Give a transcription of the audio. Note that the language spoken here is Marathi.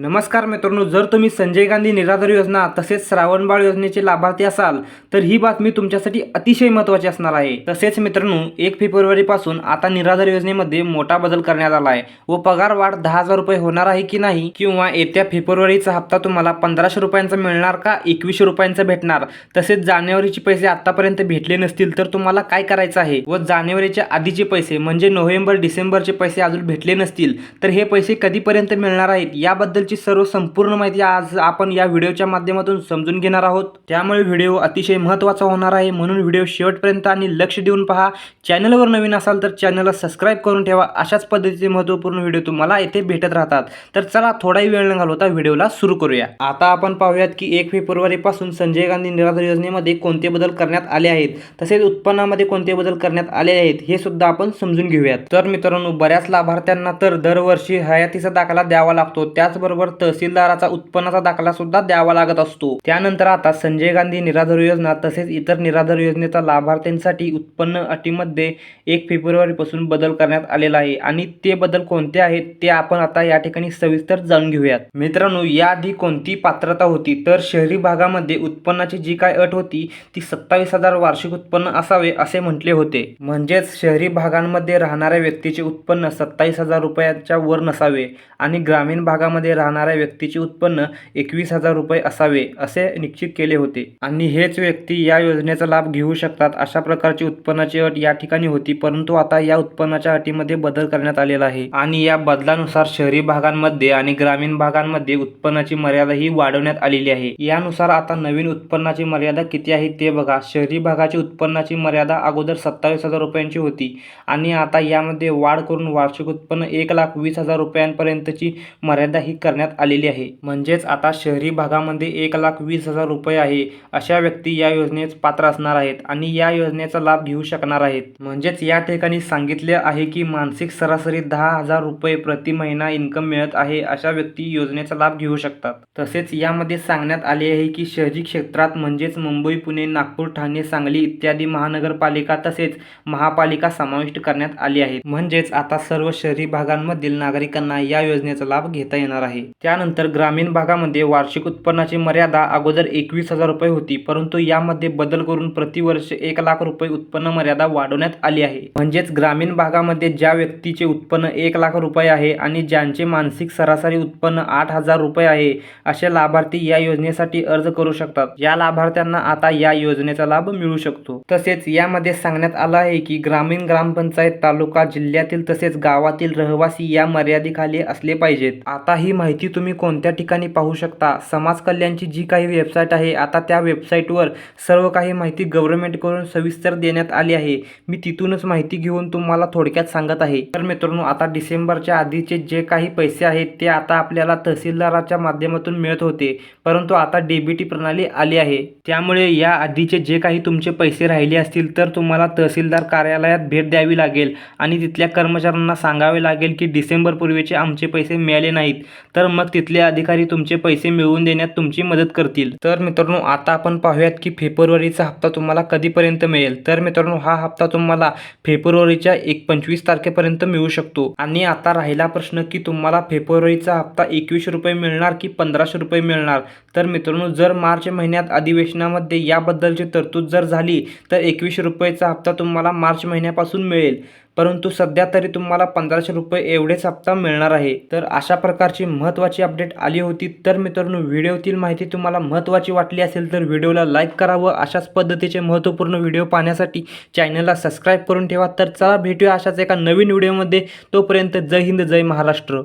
नमस्कार मित्रांनो जर तुम्ही संजय गांधी निराधार योजना तसेच श्रावणबाळ योजनेचे लाभार्थी असाल तर ही बातमी तुमच्यासाठी अतिशय महत्त्वाची असणार आहे. तसेच मित्रांनो एक फेब्रुवारीपासून आता निराधार योजनेमध्ये मोठा बदल करण्यात आला आहे. व पगार वाढ दहा हजार रुपये होणार आहे की नाही किंवा येत्या फेब्रुवारीचा हप्ता तुम्हाला पंधराशे रुपयांचा मिळणार का एकवीसशे रुपयांचा भेटणार? तसेच जानेवारीचे पैसे आतापर्यंत भेटले नसतील तर तुम्हाला काय करायचं आहे? व जानेवारीच्या आधीचे पैसे म्हणजे नोव्हेंबर डिसेंबरचे पैसे अजून भेटले नसतील तर हे पैसे कधीपर्यंत मिळणार आहेत? याबद्दल याबद्दलची सर्व संपूर्ण माहिती आज आपण या व्हिडिओच्या माध्यमातून समजून घेणार आहोत. त्यामुळे व्हिडिओ अतिशय महत्त्वाचा होणार आहे. म्हणून व्हिडिओ शेवटपर्यंत आणि लक्ष देऊन पहा. चॅनलवर नवीन असाल तर चॅनलला सबस्क्राईब करून ठेवा. अशाच पद्धतीचे महत्त्वपूर्ण व्हिडिओ तुम्हाला येथे भेटत राहतात. तर चला थोडाही वेळ न घालवता व्हिडिओला सुरू करूया. आता आपण पाहूयात की एक फेब्रुवारीपासून संजय गांधी निराधार योजनेमध्ये कोणते बदल करण्यात आले आहेत? तसेच उत्पन्नामध्ये कोणते बदल करण्यात आले आहेत? हे सुद्धा आपण समजून घेऊयात. तर मित्रांनो बऱ्याच लाभार्थ्यांना तर दरवर्षी हयातीचा दाखला द्यावा लागतो. त्याचबरोबर तहसीलदाराचा उत्पन्नाचा दाखला सुद्धा द्यावा लागत असतो. त्यानंतर आता संजय गांधी निराधार योजना तसेच इतर निराधार योजनेचा लाभार्थ्यांसाठी उत्पन्न अटीमध्ये एक फेब्रुवारीपासून बदल करण्यात आलेला आहे आणि ते बदल कोणते आहेत ते आपण आता या ठिकाणी सविस्तर जाणून घेऊयात. मित्रांनो याआधी कोणती पात्रता होती? तर शहरी भागामध्ये उत्पन्नाची जी काय अट होती ती सत्तावीस हजार वार्षिक उत्पन्न असावे असे म्हटले होते. म्हणजेच शहरी भागांमध्ये राहणाऱ्या व्यक्तीचे उत्पन्न सत्तावीस हजार रुपयाच्या वर नसावे आणि ग्रामीण भागामध्ये राह राहणाऱ्या व्यक्तीचे उत्पन्न एकवीस हजार रुपये असावे असे निश्चित केले होते. आणि हेच व्यक्ती या योजनेचा लाभ घेऊ शकतात अशा प्रकारची उत्पन्नाची अट या ठिकाणी होती परंतु आता या उत्पन्नाच्या अटीमध्ये बदल करण्यात आलेला आहे. आणि या बदलानुसार शहरी भागांमध्ये आणि ग्रामीण भागांमध्ये उत्पन्नाची मर्यादा ही वाढवण्यात आलेली आहे. यानुसार आता नवीन उत्पन्नाची मर्यादा किती आहे ते बघा. शहरी भागाची उत्पन्नाची मर्यादा अगोदर सत्तावीस हजार रुपयांची होती आणि आता यामध्ये वाढ करून वार्षिक उत्पन्न एक लाख वीस हजार रुपयांपर्यंतची मर्यादा ही करण्यात आलेली आहे. म्हणजेच आता शहरी भागामध्ये एक लाख वीस हजार रुपये आहे अशा व्यक्ती या योजनेस पात्र असणार आहेत आणि या योजनेचा लाभ घेऊ शकणार आहेत. म्हणजेच या ठिकाणी सांगितले आहे की मानसिक सरासरी दहा हजार रुपये प्रति महिना इन्कम मिळत आहे अशा व्यक्ती योजनेचा लाभ घेऊ शकतात. तसेच यामध्ये सांगण्यात आले आहे की शहरी क्षेत्रात म्हणजेच मुंबई पुणे नागपूर ठाणे सांगली इत्यादी महानगरपालिका तसेच महापालिका समाविष्ट करण्यात आली आहेत. म्हणजेच आता सर्व शहरी भागांमधील नागरिकांना या योजनेचा लाभ घेता येणार आहे. त्यानंतर ग्रामीण भागामध्ये वार्षिक उत्पन्नाची मर्यादा अगोदर एकवीस हजार रुपये होती परंतु यामध्ये बदल करून प्रतिवर्ष एक लाख रुपये उत्पन्न मर्यादा वाढवण्यात आली आहे. म्हणजेच ग्रामीण भागामध्ये ज्या व्यक्तीचे उत्पन्न एक लाख रुपये आहे आणि ज्यांचे मानसिक सरासरी उत्पन्न आठ हजार रुपये आहे असे लाभार्थी या योजनेसाठी अर्ज करू शकतात. या लाभार्थ्यांना आता या योजनेचा लाभ मिळू शकतो. तसेच यामध्ये सांगण्यात आलं आहे की ग्रामीण ग्रामपंचायत तालुका जिल्ह्यातील तसेच गावातील रहिवासी या मर्यादेखाली असले पाहिजेत. आता ही माहिती तुम्ही कोणत्या ठिकाणी पाहू शकता? समाज कल्याणची जी काही वेबसाईट आहे आता त्या वेबसाईटवर सर्व काही माहिती गव्हर्नमेंटकडून सविस्तर देण्यात आली आहे. मी तिथूनच माहिती घेऊन तुम्हाला थोडक्यात सांगत आहे. तर मित्रांनो आता डिसेंबरच्या आधीचे जे काही पैसे आहेत ते आता आपल्याला तहसीलदाराच्या माध्यमातून मिळत होते. परंतु आता डेबिटी प्रणाली आली आहे. त्यामुळे या आधीचे जे काही तुमचे पैसे राहिले असतील तर तुम्हाला तहसीलदार कार्यालयात भेट द्यावी लागेल. आणि तिथल्या कर्मचाऱ्यांना सांगावे लागेल की डिसेंबर पूर्वीचे आमचे पैसे मिळाले नाहीत. तर मग तिथले अधिकारी तुमचे पैसे मिळवून देण्यात तुमची मदत करतील. तर मित्रांनो आता आपण पाहूयात की फेब्रुवारीचा हप्ता तुम्हाला कधीपर्यंत मिळेल? तर मित्रांनो हा हप्ता तुम्हाला फेब्रुवारीच्या एक पंचवीस तारखेपर्यंत मिळू शकतो. आणि आता राहिला प्रश्न की तुम्हाला फेब्रुवारीचा हप्ता एकवीस रुपये मिळणार की पंधराशे रुपये मिळणार? तर मित्रांनो जर मार्च महिन्यात अधिवेशनामध्ये याबद्दलची तरतूद जर झाली तर एकवीसशे रुपयेचा हप्ता तुम्हाला मार्च महिन्यापासून मिळेल. परंतु सध्या तरी तुम्हाला पंधराशे रुपये एवढेच हप्ता मिळणार आहे. तर अशा प्रकारची महत्त्वाची अपडेट आली होती. तर मित्रांनो व्हिडिओतील माहिती तुम्हाला महत्त्वाची वाटली असेल तर व्हिडिओला लाईक करा व अशाच पद्धतीचे महत्त्वपूर्ण व्हिडिओ पाहण्यासाठी चॅनलला सबस्क्राईब करून ठेवा. तर चला भेटूया अशाच एका नवीन व्हिडिओमध्ये. तोपर्यंत जय हिंद जय महाराष्ट्र.